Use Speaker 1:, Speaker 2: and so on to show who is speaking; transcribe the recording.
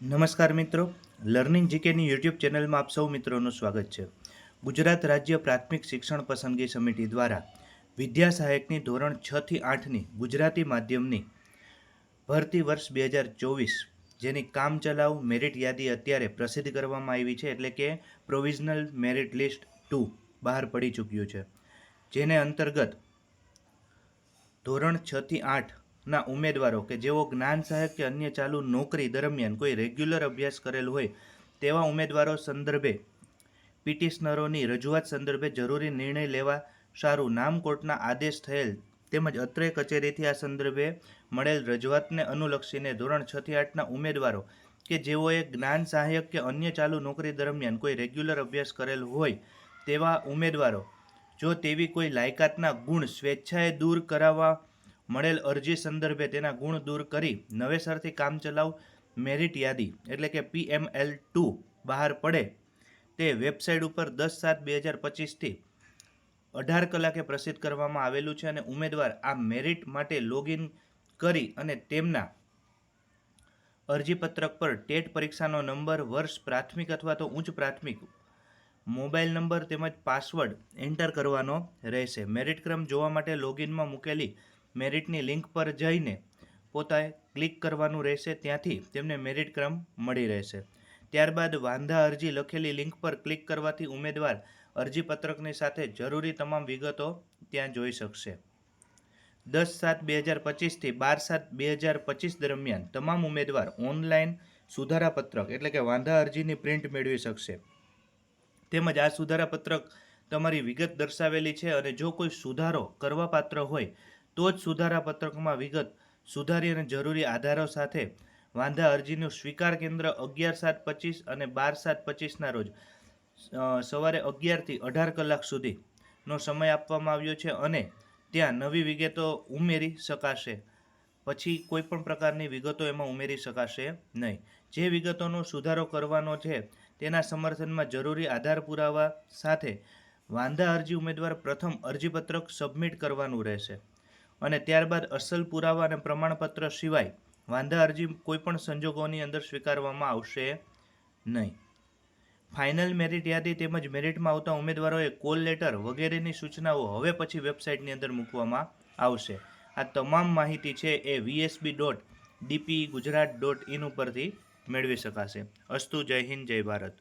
Speaker 1: નમસ્કાર મિત્રો. Learning જીકેની YouTube ચેનલમાં આપ સૌ મિત્રોનું સ્વાગત છે. ગુજરાત રાજ્ય પ્રાથમિક શિક્ષણ પસંદગી સમિતિ દ્વારા વિદ્યા સહાયકની ધોરણ છ થી આઠની ગુજરાતી માધ્યમની ભરતી વર્ષ બે હજાર ચોવીસ જેની કામચલાઉ મેરિટ યાદી અત્યારે પ્રસિદ્ધ કરવામાં આવી છે એટલે કે પ્રોવિઝનલ મેરિટ લિસ્ટ ટુ બહાર પડી ચૂક્યું છે. જેને અંતર્ગત ધોરણ છ થી આઠના ઉમેદવારો કે જેઓ જ્ઞાન સહાયક કે અન્ય ચાલુ નોકરી દરમિયાન કોઈ રેગ્યુલર અભ્યાસ કરેલ હોય, તેવા ઉમેદવારો સંદર્ભે પિટિશનરોની રજૂઆત સંદર્ભે જરૂરી નિર્ણય લેવા સારું નામ કોર્ટના આદેશ થયેલ તેમજ અત્રે કચેરીથી આ સંદર્ભે મળેલ રજૂઆતને અનુલક્ષીને ધોરણ છ થી આઠના ઉમેદવારો કે જેઓએ જ્ઞાન સહાયક કે અન્ય ચાલુ નોકરી દરમિયાન કોઈ રેગ્યુલર અભ્યાસ કરેલ હોય, તેવા ઉમેદવારો જો તેવી કોઈ લાયકાતના ગુણ સ્વેચ્છાએ દૂર કરાવવા મળેલ અરજી સંદર્ભે તેના ગુણ દૂર કરી નવેસરથી કામચલાઉ મેરિટ યાદી, એટલે કે પીએમએલ ટુ બહાર પડે તે વેબસાઇટ ઉપર દસ સાત બે હજાર પચીસથી અઢાર કલાકે પ્રસિદ્ધ કરવામાં આવેલું છે અને ઉમેદવાર આ મેરિટ માટે લોગિન કરી અને તેમના અરજીપત્રક પર ટેટ પરીક્ષાનો નંબર, વર્ષ પ્રાથમિક અથવા તો ઉચ્ચ પ્રાથમિક મોબાઈલ નંબર તેમજ પાસવર્ડ એન્ટર કરવાનો રહેશે. મેરિટ ક્રમ જોવા માટે લોગિનમાં મૂકેલી મેરિટની લિંક પર જઈને પોતાએ ક્લિક કરવાનું રહેશે. ત્યાંથી તેમને મેરિટ ક્રમ મળી રહેશે. ત્યારબાદ વાંધા અરજી લખેલી લિંક પર ક્લિક કરવાથી ઉમેદવાર અરજીપત્રકની સાથે જરૂરી તમામ વિગતો ત્યાં જોઈ શકશે. દસ સાત બે હજાર પચીસથી બાર સાત બે હજાર પચીસ દરમિયાન તમામ ઉમેદવાર ઓનલાઈન સુધારાપત્રક એટલે કે વાંધા અરજીની પ્રિન્ટ મેળવી શકશે. તેમજ આ સુધારાપત્રક તમારી વિગત દર્શાવેલી છે અને જો કોઈ સુધારો કરવાપાત્ર હોય તો જ સુધારા પત્રકમાં વિગત સુધારી અને જરૂરી આધારો સાથે વાંધા અરજીનું સ્વીકાર કેન્દ્ર અગિયાર સાત પચીસ અને બાર સાત પચીસના રોજ સવારે અગિયારથી અઢાર કલાક સુધીનો સમય આપવામાં આવ્યો છે અને ત્યાં નવી વિગતો ઉમેરી શકાશે. પછી કોઈ પણ પ્રકારની વિગતો એમાં ઉમેરી શકાશે નહીં. જે વિગતોનો સુધારો કરવાનો છે તેના સમર્થનમાં જરૂરી આધાર પુરાવા સાથે વાંધા અરજી ઉમેદવાર પ્રથમ અરજીપત્રક સબમિટ કરવાનું રહેશે. અને ત્યારબાદ અસલ પુરાવા અને પ્રમાણપત્ર સિવાય વાંધા અરજી કોઈપણ સંજોગોની અંદર સ્વીકારવામાં આવશે નહીં. ફાઇનલ મેરિટ યાદી તેમજ મેરિટમાં આવતા ઉમેદવારોએ કોલ લેટર વગેરેની સૂચનાઓ હવે પછી વેબસાઇટની અંદર મૂકવામાં આવશે. આ તમામ માહિતી છે એ V S B dot D P Gujarat dot in ઉપરથી મેળવી શકાશે. અસ્તુ જય હિન્દ, જય ભારત.